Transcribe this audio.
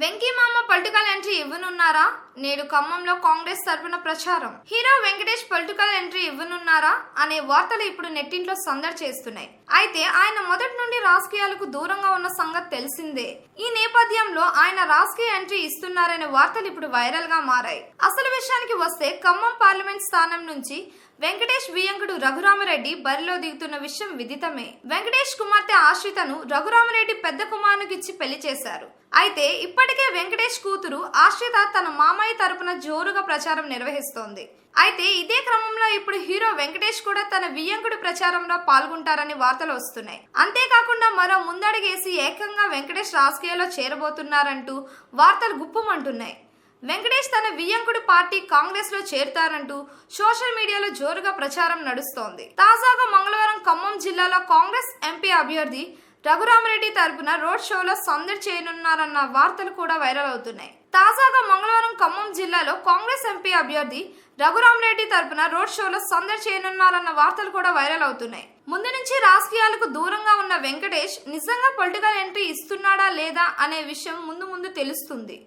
Venky Mama political entry ఇవ్వనున్నారా? నేడు ఖమ్మంలో కాంగ్రెస్ తరఫున ప్రచారం. హీరో వెంకటేష్ పొలిటికల్ ఎంట్రీ ఇవ్వనున్నారా? అనే వార్తలు ఇప్పుడు నెట్టింట్లో సందడి చేస్తున్నాయి. అయితే ఆయన మొదటి నుండి రాజకీయాలకు దూరంగా ఉన్న సంగతి తెలిసిందే. ఈ నేపథ్యంలో ఆయన రాజకీయ ఎంట్రీ ఇస్తున్నారనే వార్తలు ఇప్పుడు వైరల్గా మారాయి. అసలు విషయానికి వస్తే ఖమ్మం పార్లమెంట్ స్థానం నుంచి వెంకటేష్ వియంకుడు రఘురామరెడ్డి బరిలో దిగుతున్న విషయం విదితమే. వెంకటేష్ కుమార్తె ఆశ్రితను రఘురామరెడ్డి పెద్ద కుమారునికిచ్చి పెళ్ళి చేశారు. అయితే ఇప్పటికే వెంకటేష్ కూతురు ఆశ్రిత తన మామయ్య తరపున జోరుగా ప్రచారం నిర్వహిస్తోంది. అయితే ఇదే క్రమంలో ఇప్పుడు హీరో వెంకటేష్ కూడా తన వియ్యంకుడి ప్రచారంలో పాల్గొంటారని వార్తలు వస్తున్నాయి. అంతేకాకుండా మరో ముందడుగేసి ఏకంగా వెంకటేష్ రాజకీయాల్లో చేరబోతున్నారంటూ వార్తలు గుప్పమంటున్నాయి. వెంకటేష్ తన వియ్యంకుడు పార్టీ కాంగ్రెస్లో చేరుతారంటూ సోషల్ మీడియాలో జోరుగా ప్రచారం నడుస్తోంది. తాజాగా మంగళవారం ఖమ్మం జిల్లాలో కాంగ్రెస్ ఎంపీ అభ్యర్థి రఘురామరెడ్డి తరపున రోడ్ షోలో సందడి చేయనున్నారన్న వార్తలు కూడా వైరల్ అవుతున్నాయి. తాజాగా మంగళవారం ఖమ్మం జిల్లాలో కాంగ్రెస్ ఎంపీ అభ్యర్థి రఘురామరెడ్డి తరపున రోడ్ షోలో సందడి చేయనున్నారన్న వార్తలు కూడా వైరల్ అవుతున్నాయి. ముందు నుంచి రాజకీయాలకు దూరంగా ఉన్న వెంకటేష్ నిజంగా పొలిటికల్ ఎంట్రీ ఇస్తున్నాడా లేదా అనే విషయం ముందు ముందు తెలుస్తుంది.